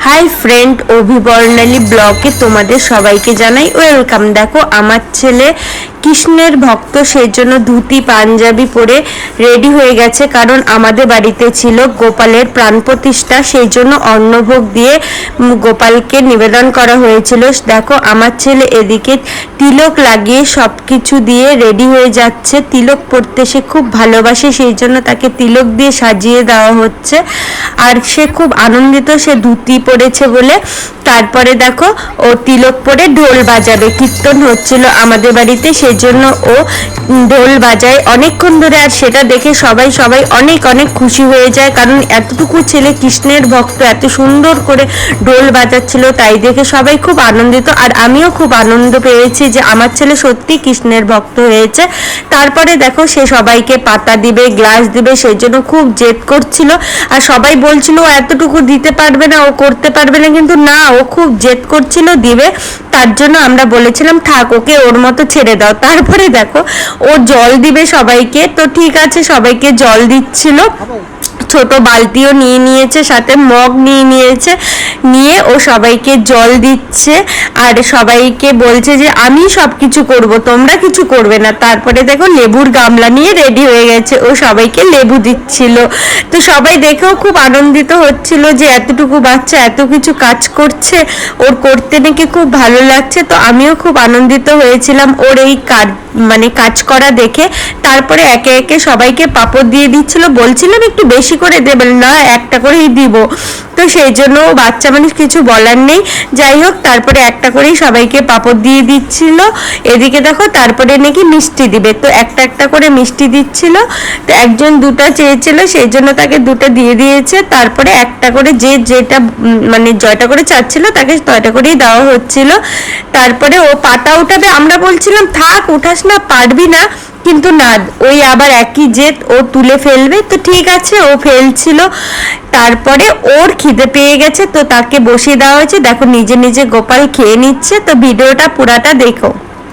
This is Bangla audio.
হাই ফ্রেন্ড অভিবর্ণালী ব্লগে তোমাদের সবাইকে জানাই ওয়েলকাম দেখো আমার ছেলে কৃষ্ণের ভক্ত সেই জন্য ধুতি, পাঞ্জাবি পরে রেডি হয়ে গেছে। কারণ আমাদের বাড়িতে ছিল গোপালের প্রাণ প্রতিষ্ঠা। সেই জন্য অন্নভোগ দিয়ে গোপালকে নিবেদন করা হয়েছিল। দেখো, আমার ছেলে এদিকে তিলক লাগিয়ে সব কিছু দিয়ে রেডি হয়ে যাচ্ছে। তিলক পরতে সে খুব ভালোবাসে, সেই জন্য তাকে তিলক দিয়ে সাজিয়ে দেওয়া হচ্ছে। আর সে খুব আনন্দিত, সে ধুতি পরেছে বলে। তারপরে দেখো, ও তিলক পরে ঢোল বাজাবে। কীর্তন হচ্ছিল আমাদের বাড়িতে, সেই জন্য ও ঢোল বাজায়। অনেকক্ষণ ধরে আর সেটা দেখে সবাই সবাই অনেক অনেক খুশি হয়ে যায়। কারণ এতটুকু ছেলে কৃষ্ণের ভক্ত, এত সুন্দর করে ঢোল বাজাচ্ছিল, তাই দেখে সবাই খুব আনন্দিত। আর আমিও খুব আনন্দ পেয়েছি যে আমার ছেলে সত্যি কৃষ্ণের ভক্ত হয়েছে। তারপরে দেখো সে সবাইকে পাতা দিবে, গ্লাস দিবে সেই জন্য খুব জেদ করছিল। আর সবাই বলছিল, ও এতটুকু দিতে পারবে না, ও করতে পারবে না। কিন্তু না, ও খুব জেদ করছিল, দিবে। তার জন্য আমরা বলেছিলাম, থাক, ওকে ওর মতো ছেড়ে দাও। তারপরে দেখো ও জল দিবে সবাইকে। তো ঠিক আছে, সবাইকে জল দিচ্ছিল। ছোট বালতিও নিয়ে নিয়েছে, সাথে মগ নিয়ে নিয়েছে, নিয়ে ও সবাইকে জল দিচ্ছে আর সবাইকে বলছে যে, আমি সব কিছু করব, তোমরা কিছু করবে না। তারপরে দেখো লেবুর গামলা নিয়ে রেডি হয়ে গেছে, ও সবাইকে লেবু দিচ্ছিল। তো সবাই দেখেও খুব আনন্দিত হচ্ছিল যে, এতটুকু বাচ্চা এত কিছু কাজ করছে, ওর করতে নাকি খুব ভালো লাগছে। তো আমিও খুব আনন্দিত হয়েছিলাম, ওর এই কাজ মানে কাজ করা দেখে তারপরে একে একে সবাইকে পাপড় দিয়ে দিচ্ছিল। বলছিলাম একটু বেশি করে দেবেন না, একটা করেই দিব। তো সেই জন্য বাচ্চা মানুষ কিছু বলার নেই। যাই হোক, তারপরে একটা করেই সবাইকে পাপড় দিয়ে দিচ্ছিল। এদিকে দেখো, তারপরে নাকি মিষ্টি দিবে। তো একটা একটা করে মিষ্টি দিচ্ছিল। তো একজন দুটো চেয়েছিল, সেই জন্য তাকে দুটো দিয়ে দিয়েছে। তারপরে একটা করে যে যেটা মানে জয়টা করে চাচ্ছিল, তাকে তয়টা করেই দেওয়া হচ্ছিল। তারপরে ও পাতা উঠাবে। আমরা বলছিলাম, থাক, উঠাস না, পারবি না। কিন্তু না, ওই আবার একই জেদ, ও তুলে ফেলবে। তো ঠিক আছে, ও ফেলছিল। তারপরে ওর খিদে পেয়ে গেছে, তো তাকে বসিয়ে দেওয়া হয়েছে। দেখো, নিজে নিজে গোপাল খেয়ে নিচ্ছে। তো ভিডিওটা পুরাটা দেখো।